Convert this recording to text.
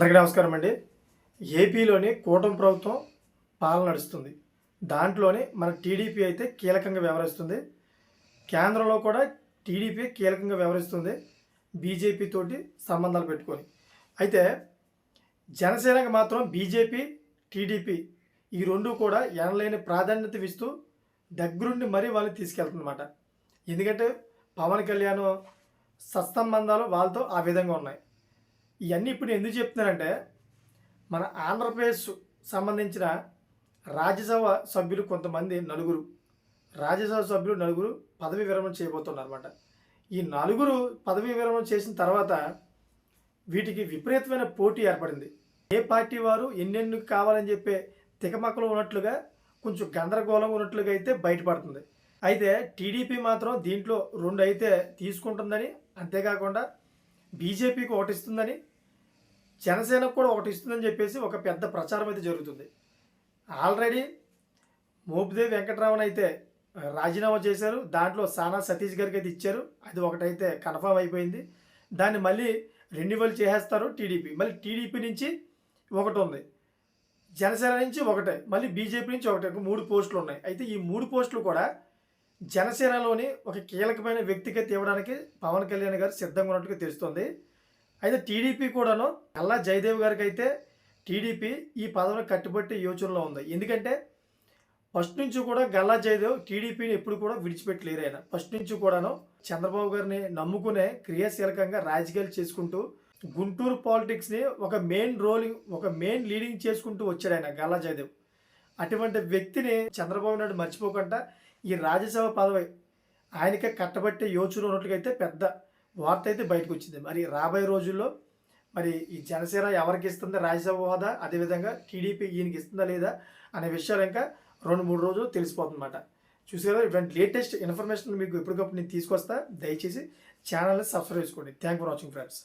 అందరికీ నమస్కారం అండి. ఏపీలోని కూటమి ప్రభుత్వం పాలన నడుస్తుంది. దాంట్లోనే మన టీడీపీ అయితే కీలకంగా వ్యవహరిస్తుంది. కేంద్రంలో కూడా టీడీపీ కీలకంగా వ్యవహరిస్తుంది బీజేపీ తోటి సంబంధాలు పెట్టుకొని. అయితే జనసేనకు మాత్రం బీజేపీ టీడీపీ ఈ రెండు కూడా ఎనలేని ప్రాధాన్యత ఇస్తూ దగ్గరుండి మరీ వాళ్ళని తీసుకెళ్తుందన్నమాట. ఎందుకంటే పవన్ కళ్యాణ్ సత్సంబంధాలు వాళ్ళతో ఆ విధంగా ఉన్నాయి. ఇవన్నీ ఇప్పుడు ఎందుకు చెప్తున్నానంటే మన ఆంధ్రప్రదేశ్ సంబంధించిన రాజ్యసభ సభ్యులు కొంతమంది నలుగురు రాజ్యసభ సభ్యులు నలుగురు పదవి విరమణ చేయబోతున్నారు అనమాట ఈ నలుగురు పదవి విరమణ చేసిన తర్వాత వీటికి విపరీతమైన పోటీ ఏర్పడింది. ఏ పార్టీ వారు ఎన్నెన్ని కావాలని చెప్పే తికమక్కలు ఉన్నట్లుగా కొంచెం గందరగోళం ఉన్నట్లుగా అయితే బయటపడుతుంది. అయితే టీడీపీ మాత్రం దీంట్లో రెండు అయితే తీసుకుంటుందని అంతేకాకుండా బీజేపీకి ఓటిస్తుందని జనసేనకు కూడా ఒకటి ఇస్తుందని చెప్పేసి ఒక పెద్ద ప్రచారం అయితే జరుగుతుంది. ఆల్రెడీ మోపిదేవి వెంకటరామన్ అయితే రాజీనామా చేశారు. దాంట్లో సానా సతీష్ గారికి అయితే ఇచ్చారు. అది ఒకటైతే కన్ఫామ్ అయిపోయింది. దాన్ని మళ్ళీ రెన్యువల్ చేసేస్తారు టీడీపీ. మళ్ళీ టీడీపీ నుంచి ఒకటి ఉంది. జనసేన నుంచి ఒకటే. మళ్ళీ బీజేపీ నుంచి ఒకటే. మూడు పోస్టులు ఉన్నాయి. అయితే ఈ మూడు పోస్టులు కూడా జనసేనలోని ఒక కీలకమైన వ్యక్తిగత ఇవ్వడానికి పవన్ కళ్యాణ్ గారు సిద్ధంగా ఉన్నట్టుగా తెలుస్తుంది. అయితే టీడీపీ కూడాను కల్లా జయదేవ్ గారికి అయితే టీడీపీ ఈ పదవిని కట్టుబట్టే యోచనలో ఉంది. ఎందుకంటే ఫస్ట్ నుంచి కూడా గల్లా జయదేవ్ టీడీపీని ఎప్పుడు కూడా విడిచిపెట్టలేరు ఆయన. ఫస్ట్ నుంచి కూడాను చంద్రబాబు గారిని నమ్ముకునే క్రియాశీలకంగా రాజకీయాలు చేసుకుంటూ గుంటూరు పాలిటిక్స్ని ఒక మెయిన్ రోలింగ్ ఒక మెయిన్ లీడింగ్ చేసుకుంటూ వచ్చాడు ఆయన గల్లా జయదేవ్. అటువంటి వ్యక్తిని చంద్రబాబు నాయుడు మర్చిపోకుండా ఈ రాజ్యసభ పదవి ఆయనకే కట్టబట్టే యోచన ఉన్నట్లుగా అయితే పెద్ద వార్త అయితే బయటకు వచ్చింది మరి రాబోయే రోజుల్లో మరి ఈ జనసేన ఎవరికి ఇస్తుంది రాజ్యసభ హోదా అదేవిధంగా టీడీపీ ఈయనకి ఇస్తుందా లేదా అనే విషయాలు ఇంకా రెండు మూడు రోజులు తెలిసిపోతుందన్నమాట. చూసారా ఇటువంటి లేటెస్ట్ ఇన్ఫర్మేషన్ మీకు ఎప్పటికప్పుడు నేను తీసుకొస్తా. దయచేసి ఛానల్ని సబ్స్క్రైబ్ చేసుకోండి. Thank for watching friends.